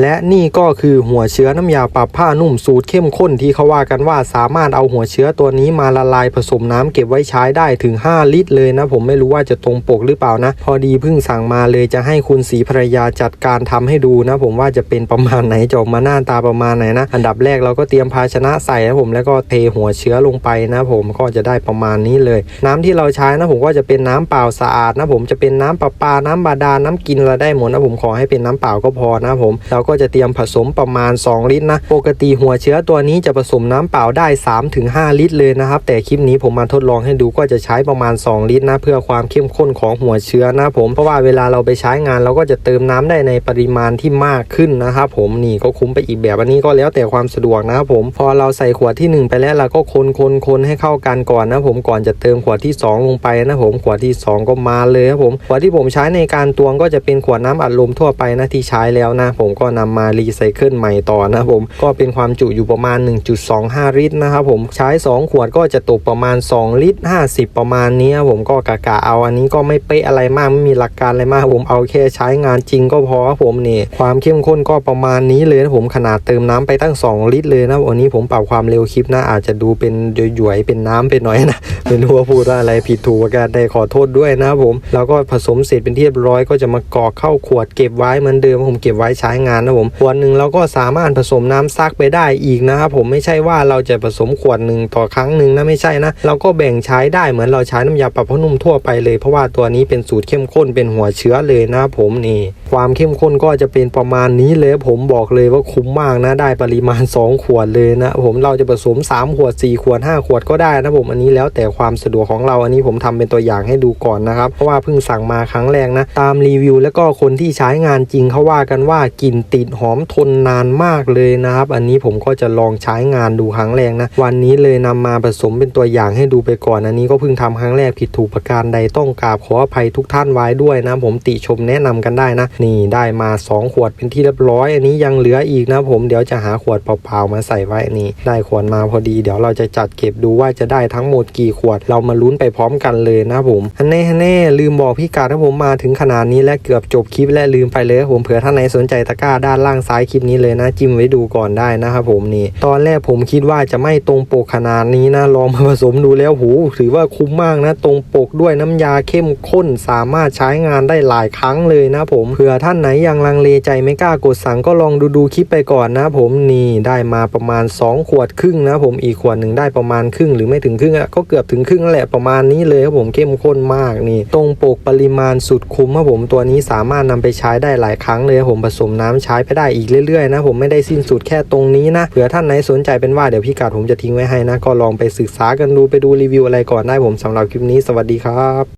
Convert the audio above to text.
และนี่ก็คือหัวเชื้อน้ำยาปรับผ้านุ่มสูตรเข้มข้นที่เขาว่ากันว่าสามารถเอาหัวเชื้อตัวนี้มาละลายผสมน้ำเก็บไว้ใช้ได้ถึง 5 ลิตรเลยนะ ผมไม่รู้ว่าจะตรงปกหรือเปล่านะ พอดีเพิ่งสั่งมาเลยจะให้คุณศรีภรรยาจัดการทำให้ดูนะ ผมว่าจะเป็นประมาณไหนจะออกมาหน้าตาประมาณไหนนะ อันดับแรกเราก็เตรียมภาชนะใส่นะผมแล้วก็เทหัวเชื้อลงไปนะ ผมก็จะได้ประมาณนี้เลย น้ำที่เราใช้นะผมก็จะเป็นน้ำเปล่าสะอาดนะผมจะเป็นน้ำประปาน้ำบาดาลน้ำกินเราได้หมดนะผมขอให้เป็นน้ำเปล่าก็พอนะผมเราก็จะเตรียมผสมประมาณ 2 ลิตรนะปกติหัวเชื้อตัวนี้จะผสมน้ำเปล่าได้ 3-5 ลิตรเลยนะครับ แต่คลิปนี้ผมมาทดลองให้ดูก็จะใช้ประมาณ 2 ลิตรนะเพื่อความเข้มข้นของหัวเชื้อนะผมเพราะว่าเวลาเราไปใช้งานเราก็จะเติมน้ำได้ในปริมาณที่มากขึ้นนะครับผมนี่ก็คุ้มไปอีกแบบอันนี้ก็แล้วแต่ความสะดวกนะครับผมพอเราใส่ขวดที่ 1 ไปแล้วเราก็คนคนคนให้เข้ากันก่อนนะผมก่อนจะเติมขวดที่ 2 ลงไปนะผมขวดที่ 2 ก็มาเลยครับผมขวดที่ผมใช้ในการตวงก็จะเป็นขวดน้ำอัดลมทั่วไปนะที่ใช้แล้วนะผมก็นำมารีไซเคิลใหม่ต่อนะผมก็เป็นความจุอยู่ประมาณ 1.25 ลิตรนะครับผมใช้ 2 ขวดก็จะตกประมาณ 2 ลิตร 50 ประมาณนี้ผมก็กะกะเอาอันนี้ก็ไม่เป๊ะอะไรมากไม่มีหลักการอะไรมากผมเอาแค่ใช้งานจริงก็พอครับผมนี่ความเข้มข้นก็ประมาณนี้เลยนะผมขนาดเติมน้ำไปตั้ง 2 ลิตรเลยนะวันนี้ผมปรับความเร็วคลิปนะอาจจะดูเป็นหย่วยๆเป็นน้ำไปหน่อยนะไม่รู้ว่าพูดอะไรผิดถูกกันได้ขอโทษด้วยนะครับผมแล้วก็ผสมเสร็จเป็นที่เรียบร้อยก็จะมากรอกเข้าขวดเก็บไว้เหมือนเดิมผมเก็บไว้ใช้งานนะผมขวดหนึ่งเราก็สามารถผสมน้ำซักไปได้อีกนะครับผมไม่ใช่ว่าเราจะผสมขวดหนึ่งต่อครั้งหนึ่งนะไม่ใช่นะ เราก็แบ่งใช้ได้เหมือนเราใช้น้ำยาปรับผ้านุ่มทั่วไปเลยเพราะว่าตัวนี้เป็นสูตรเข้มข้นเป็นหัวเชื้อเลยนะครับผมนี่ความเข้มข้นก็จะเป็นประมาณนี้เลยผมบอกเลยว่าคุ้มมากนะได้ปริมาณ 2 ขวดเลยนะผมเราจะผสม 3 ขวด 4 ขวด 5 ขวดก็ได้นะผมอันนี้แล้วแต่ความสะดวกของเราอันนี้ผมทำเป็นตัวอย่างให้ดูก่อนนะครับ เพราะว่าเพิ่งสั่งมาครั้งแรกนะ ตามรีวิว แล้วก็คนที่ใช้งานจริงเขาว่ากันว่ากลิ่นติดหอมทนนานมากเลยนะครับ อันนี้ผมก็จะลองใช้งานดูครั้งแรกนะ วันนี้เลยนำมาผสมเป็นตัวอย่างให้ดูไปก่อนอันนี้ก็เพิ่งทำครั้งแรกผิดถูกประการใดต้องกราบขออภัยทุกท่านไว้ด้วยนะ ผมติชมแนะนำกันได้นะนี่ได้มา 2 ขวดเป็นที่เรียบร้อย อันนี้ยังเหลืออีกนะผมเดี๋ยวจะหาขวดเปล่าๆมาใส่ไว้นี่ ได้ขวดมาพอดีเดี๋ยวเราจะจัดเก็บดูว่าจะได้ทั้งหมดกี่ขวด เรามาลุ้นไปพร้อมกันเลยนะผมฮันแน่ฮันแน่ลืมบอกพี่กาถ้าผมมาถึงขนาดนี้และเกือบจบคลิปและลืมไปเลยผมเผื่อท่านไหนสนใจตะกร้าด้านล่างซ้ายคลิปนี้เลยนะจิ้มไว้ดูก่อนได้นะครับผมนี่ ตอนแรกผมคิดว่าจะไม่ตรงปกขนาดนี้นะลองมาผสมดูแล้วหูถือว่าคุ้มมากนะ ตรงปกด้วยน้ำยาเข้มข้นสามารถใช้งานได้หลายครั้งเลยนะผมเผื่อื่อท่านไหนยังลังเลใจไม่กล้ากดสั่งก็ลองดูดูคลิปไปก่อนนะผมนี่ได้มาประมาณ 2 ขวดครึ่งนะผมอีกขวดหนึ่งได้ประมาณครึ่งหรือไม่ถึงครึ่งอะก็เกือบถึงครึ่งแหละประมาณนี้เลยครับผมเข้มข้นมากนี่ตรงปกปริมาณสุดคุ้มครับผมตัวนี้สามารถนำไปใช้ได้หลายครั้งเลยครับผมผสมน้ำใช้ไปได้อีกเรื่อยๆนะผมไม่ได้สิ้นสุดแค่ตรงนี้นะเผื่อท่านไหนสนใจเป็นว่าเดี๋ยวพี่กาดผมจะทิ้งไว้ให้นะก็ลองไปศึกษากันดูไปดูรีวิวอะไรก่อนได้ผมสำหรับคลิปนี้สวัสดีครับ